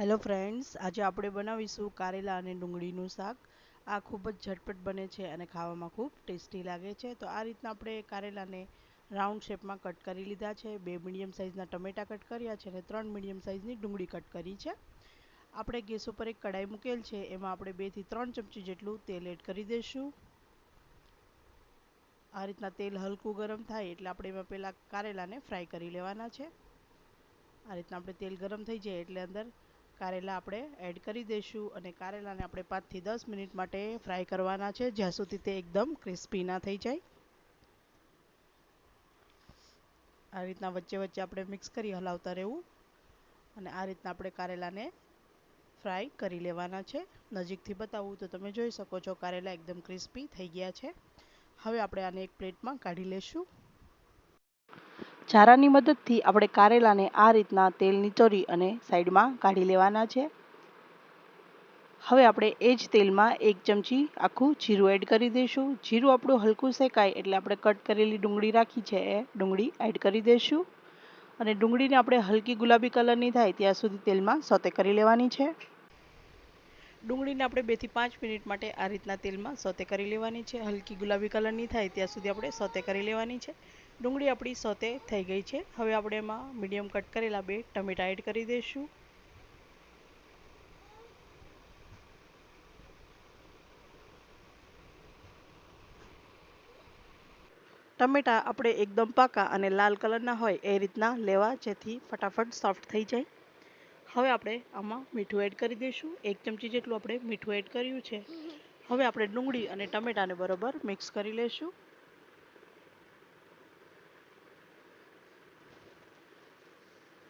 Hello friends આજે આપણે બનાવીશું કારેલા અને ડુંગળીનું શાક. આ ખૂબ જ ઝટપટ બને છે અને ખાવામાં ખૂબ ટેસ્ટી લાગે છે. તો આ રીતના આપણે કારેલાને રાઉન્ડ શેપમાં કટ કરી લીધા છે. બે મીડિયમ સાઇઝના ટમેટા કટ કર્યા છે અને ત્રણ મીડિયમ સાઇઝની ડુંગળી કટ કરી છે. આપણે ગેસ ઉપર એક કઢાઈ મૂકેલ છે. એમાં આપણે બેથી ત્રણ ચમચી જેટલું તેલ એડ કરી દઈશું. આ રીતના તેલ હલકું ગરમ થાય એટલે આપણે એમાં પહેલાં કારેલાને ફ્રાય કરી લેવાના છે. આ રીતના આપણે તેલ ગરમ થઈ જાય એટલે અંદર કારેલા આપણે એડ કરી દઈશું અને કારેલાને આપણે પાંચથી દસ મિનિટ માટે ફ્રાય કરવાના છે, જ્યાં સુધી તે એકદમ ક્રિસ્પી ના થઈ જાય. આ રીતના વચ્ચે વચ્ચે આપણે મિક્સ કરી હલાવતા રહેવું અને આ રીતના આપણે કારેલાને ફ્રાય કરી લેવાના છે. નજીકથી બતાવું તો તમે જોઈ શકો છો કારેલા એકદમ ક્રિસ્પી થઈ ગયા છે. હવે આપણે આને એક પ્લેટમાં કાઢી લેશું. ચારાની મદદથી આપણે કારેલાને આ રીતના તેલ નીચોરી અને સાઈડમાં કાઢી લેવાના છે. હવે આપણે એ જ તેલમાં એક ચમચી આખું જીરું એડ કરી દઈશું. જીરું આપણું હલકું શેકાય એટલે આપણે કટ કરેલી ડુંગળી રાખી છે એ ડુંગળી એડ કરી દઈશું. અને ડુંગળીને આપણે હલકી ગુલાબી કલરની થાય ત્યાં સુધી તેલમાં સોતે કરી લેવાની છે. ડુંગળીને આપણે બેથી પાંચ મિનિટ માટે આ રીતના તેલમાં સોતે કરી લેવાની છે. હલકી ગુલાબી કલરની થાય ત્યાં સુધી આપણે સોતે કરી લેવાની છે. ડુંગળી આપણી સોતે થઈ ગઈ છે. હવે આપણે એમાં મીડિયમ કટ કરેલા બે ટમેટા એડ કરી દઈશું. ટમેટા આપણે એકદમ પાકા અને લાલ કલરના હોય એ રીતના લેવા જેથી ફટાફટ સોફ્ટ થઈ જાય. હવે આપણે આમાં મીઠું એડ કરી દઈશું. એક ચમચી જેટલું આપણે મીઠું એડ કર્યું છે. હવે આપણે ડુંગળી અને ટમેટાને બરોબર મિક્સ કરી લઈશું.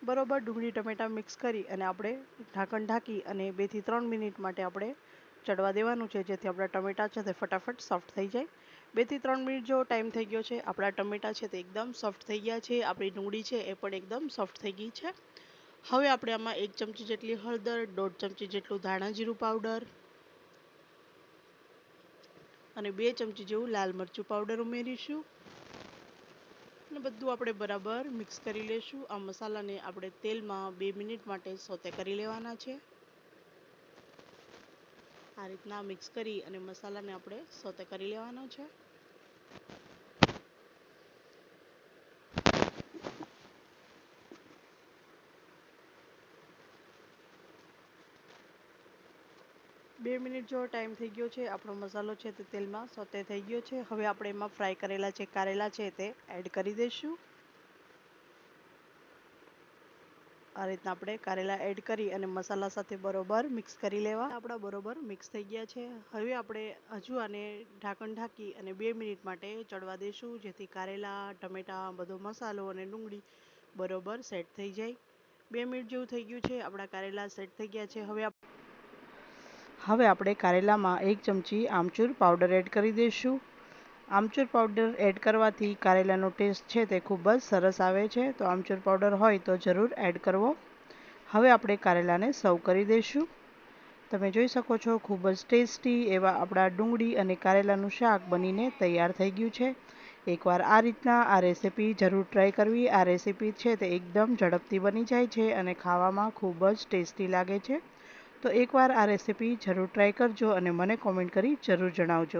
બરોબર ડુંગળી, ટમેટાં મિક્સ કરી અને આપણે ઢાંકણ ઢાંકી અને બેથી ત્રણ મિનિટ માટે આપણે ચડવા દેવાનું છે, જેથી આપણા ટમેટાં છે તે ફટાફટ સોફ્ટ થઈ જાય. બેથી ત્રણ મિનિટ જેવો ટાઈમ થઈ ગયો છે. આપણા ટમેટાં છે તે એકદમ સોફ્ટ થઈ ગયા છે. આપણી ડુંગળી છે એ પણ એકદમ સોફ્ટ થઈ ગઈ છે. હવે આપણે આમાં એક ચમચી જેટલી હળદર, દોઢ ચમચી જેટલું ધાણા જીરું પાવડર અને બે ચમચી જેવું લાલ મરચું પાવડર ઉમેરીશું. અને બધું આપણે બરાબર મિક્સ કરી લઈશું આ મસાલાને આપણે તેલમાં બે મિનિટ માટે સોતે કરી લેવાના છે. આ રીતના મિક્સ કરી અને મસાલાને આપણે સોતે કરી લેવાનો છે. બે મિનિટ જેવો ટાઈમ થઈ ગયો છે. આપણો મસાલો છે તે તેલમાં સોતે થઈ ગયો છે. હવે આપણે એમાં ફ્રાય કરેલા જે કારેલા છે તે એડ કરી દઈશું. આ રીતના આપણે કારેલા એડ કરી અને મસાલા સાથે બરોબર મિક્સ કરી લેવા. આપણા બરોબર મિક્સ થઈ ગયા છે. હવે આપણે હજુ આને ઢાંકણ ઢાંકી અને બે મિનિટ માટે ચડવા દઈશું, જેથી કારેલા, ટમેટાં, બધો મસાલો અને ડુંગળી બરોબર સેટ થઈ જાય. બે મિનિટ જેવું થઈ ગયું છે. આપણા કારેલા સેટ થઈ ગયા છે. હવે હવે આપણે કારેલામાં એક ચમચી આમચૂર પાવડર એડ કરી દઈશું. આમચૂર પાવડર એડ કરવાથી કારેલાનો ટેસ્ટ છે તે ખૂબ જ સરસ આવે છે. તો આમચૂર પાવડર હોય તો જરૂર એડ કરવો. હવે આપણે કારેલાને સર્વ કરી દઈશું. તમે જોઈ શકો છો ખૂબ જ ટેસ્ટી એવા આપણા ડુંગળી અને કારેલાનું શાક બનીને તૈયાર થઈ ગયું છે. એકવાર આ રીતના આ રેસીપી જરૂર ટ્રાય કરવી. આ રેસીપી છે તે એકદમ ઝડપથી બની જાય છે અને ખાવામાં ખૂબ જ ટેસ્ટી લાગે છે. તો એકવાર આ રેસીપી જરૂર ટ્રાય કરજો અને મને કોમેન્ટ કરી જરૂર જણાવજો.